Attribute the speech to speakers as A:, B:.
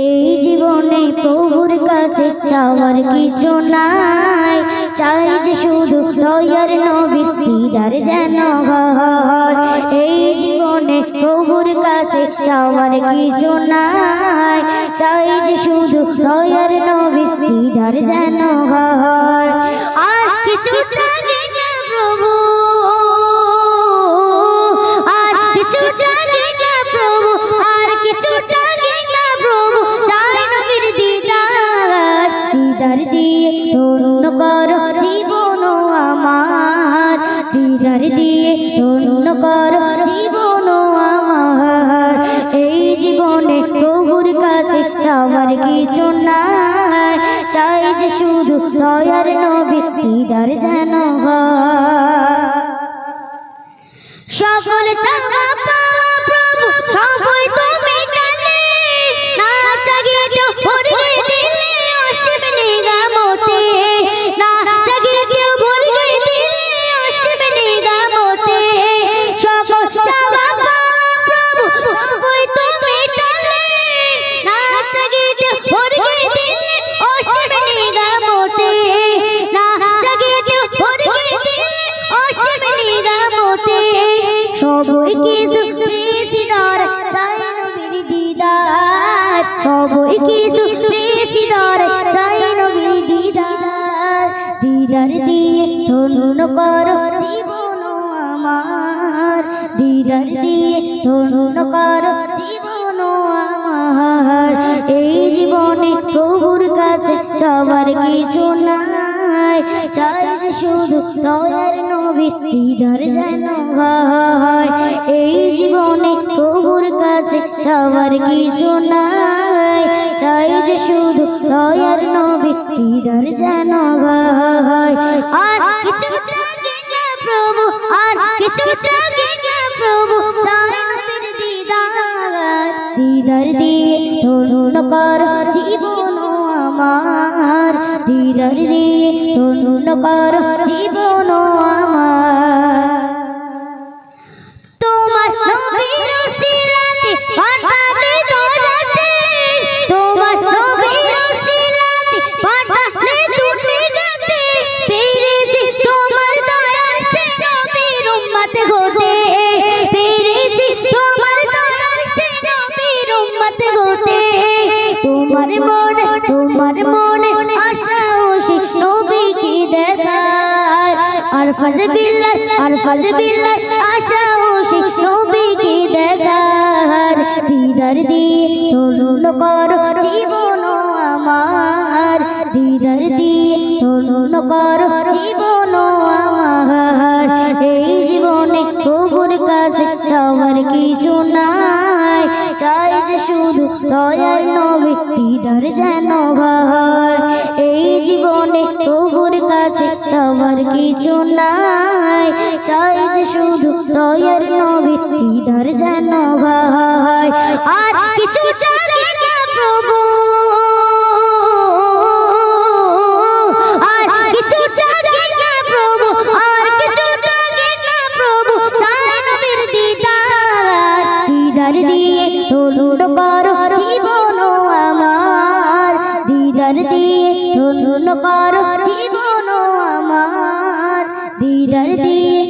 A: এই জীবনে প্রভুর কাছে চাওয়ার কিছু নাই। চাই যে শুধু দয়ার নবীর দিদার যেন এই জীবনে প্রভুর কাছে চাওয়ার কিছু নাই। চাই যে শুধু দয়ার নবীর দিদার যেন হয়। দিদার দিয়ে ধন্য কর জীবন আমার। দিদার দিয়ে ধন্য কর জীবন আমার। এই জীবনে প্রভুর কাছে চাওয়ার কিছু নাই। চাই যে শুধু দয়ার নবী দিদার যেন সকল চাওয়া সবই কিছু পেয়েছি ধর চাই নবীর দিদার। সবই কিছু পেয়েছি ধর চাই নবীর দিদার। দিদার দিয়ে ধন্য কর জীবন আমার। দিদার দিয়ে ধন্য কর জীবন আমার। এই জীবনে প্রভুর কাছে চাওয়ার কিছু নাই চাই যে শুধু দয়ার নবী, দিদার যেন হয়। এই জীবনে প্রভুর কাছে চাওয়ার কিছু নাই। চাই যে শুধু দয়ার নবী, দিদার যেন হয়। আর কিছু চাই না প্রভু, আর কিছু চাই না প্রভু চাই দিদার। দিদার দিয়ে ধন্য কর জীবন আমার দিদার দিয়ে ধন্য কর জীবন আমার। তোমার নবীর সিরাতে পাঠালে দরাতে তোমার নবীর সিরাতে পাঠালে দুনিয়াতে পেরেছি তোমার দয়ার সে নবীর উম্মত হতে। পেরেছি তোমার দয়ার সে নবীর উম্মত হতে। তোমার আর বিল্লাহ আর বিল্লাহ আশা ও শিখ নবীকে দেখার দিদার দিয়ে ধন্য কর জীবন আমার। দিদার দিয়ে ধন্য কর জীবন আমার। এই জীবনে প্রভুর কাছে চাওয়ার কিছু নাই। চাই যে শুধু দয়ার নবী দিদার যেন এই জীবনে প্রভুর কাছে সবার কিছু নাই। চাই যে শুধু তয়ের নবী দিদার যেন ভাই। আর কিছু চাই ধন্য কর জীবন আমার। দিদার দিয়ে